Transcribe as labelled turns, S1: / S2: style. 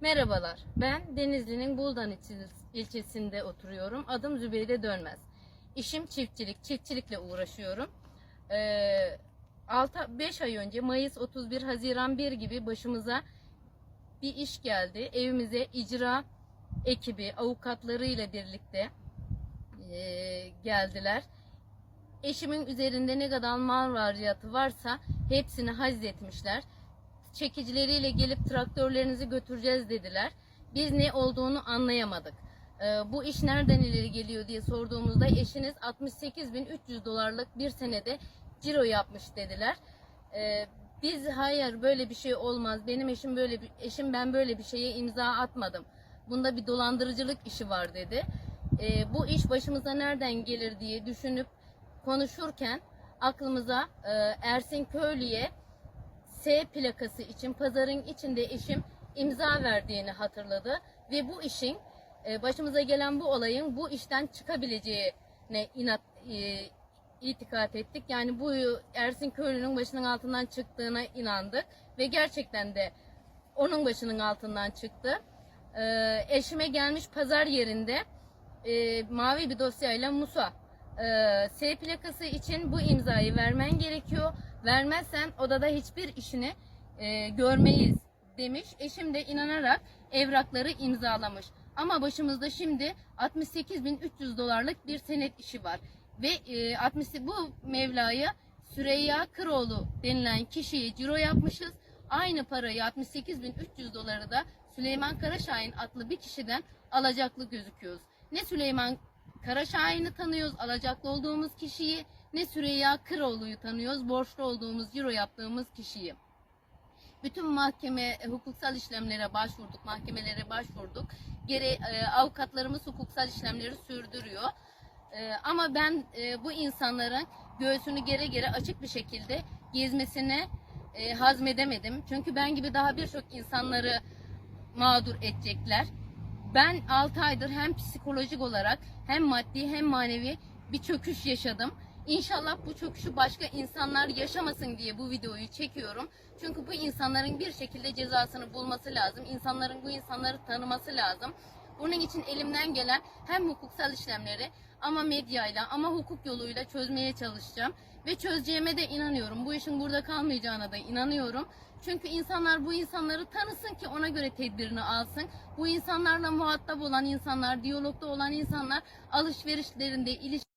S1: Merhabalar, ben Denizli'nin Buldan ilçe- ilçesinde oturuyorum. Adım Zübeyde Dönmez. İşim çiftçilik, çiftçilikle uğraşıyorum. 5 ay önce Mayıs 31 Haziran 1 gibi başımıza bir iş geldi. Evimize icra ekibi, avukatlarıyla birlikte e, geldiler. Eşimin üzerinde ne kadar mal variyatı varsa hepsini hazzetmişler çekicileriyle gelip traktörlerinizi götüreceğiz dediler. Biz ne olduğunu anlayamadık. Ee, bu iş nereden ileri geliyor diye sorduğumuzda eşiniz 68.300 dolarlık bir senede ciro yapmış dediler. Ee, biz hayır böyle bir şey olmaz. Benim eşim böyle bir eşim ben böyle bir şeye imza atmadım. Bunda bir dolandırıcılık işi var dedi. Ee, bu iş başımıza nereden gelir diye düşünüp konuşurken aklımıza e, Ersin Köylü'ye S plakası için pazarın içinde eşim imza verdiğini hatırladı ve bu işin e, başımıza gelen bu olayın bu işten çıkabileceğine inat e, itikat ettik. Yani bu Ersin Köylü'nün başının altından çıktığına inandık ve gerçekten de onun başının altından çıktı. E, eşime gelmiş pazar yerinde mavi bir dosyayla Musa e, S plakası için bu imzayı vermen gerekiyor. Vermezsen odada hiçbir işini e, görmeyiz demiş. Eşim de inanarak evrakları imzalamış. Ama başımızda şimdi 68.300 dolarlık bir senet işi var. Ve e, 60 bu Mevla'ya Süreyya Kıroğlu denilen kişiye ciro yapmışız. Aynı parayı 68.300 doları da Süleyman Karaşahin adlı bir kişiden alacaklı gözüküyoruz. Ne Süleyman Karaşahin'i tanıyoruz, alacaklı olduğumuz kişiyi, ne Süreyya Kıroğlu'yu tanıyoruz, borçlu olduğumuz, ciro yaptığımız kişiyi. Bütün mahkeme, e, hukuksal işlemlere başvurduk, mahkemelere başvurduk. Gere, avukatlarımız hukuksal işlemleri sürdürüyor. E, ama ben e, bu insanların göğsünü gere gere açık bir şekilde gezmesine e, hazmedemedim. Çünkü ben gibi daha birçok insanları mağdur edecekler. Ben 6 aydır hem psikolojik olarak hem maddi hem manevi bir çöküş yaşadım. İnşallah bu çöküşü başka insanlar yaşamasın diye bu videoyu çekiyorum. Çünkü bu insanların bir şekilde cezasını bulması lazım. İnsanların bu insanları tanıması lazım. Bunun için elimden gelen hem hukuksal işlemleri ama medyayla ama hukuk yoluyla çözmeye çalışacağım. Ve çözeceğime de inanıyorum. Bu işin burada kalmayacağına da inanıyorum. Çünkü insanlar bu insanları tanısın ki ona göre tedbirini alsın. Bu insanlarla muhatap olan insanlar, diyalogda olan insanlar alışverişlerinde, ilişkilerinde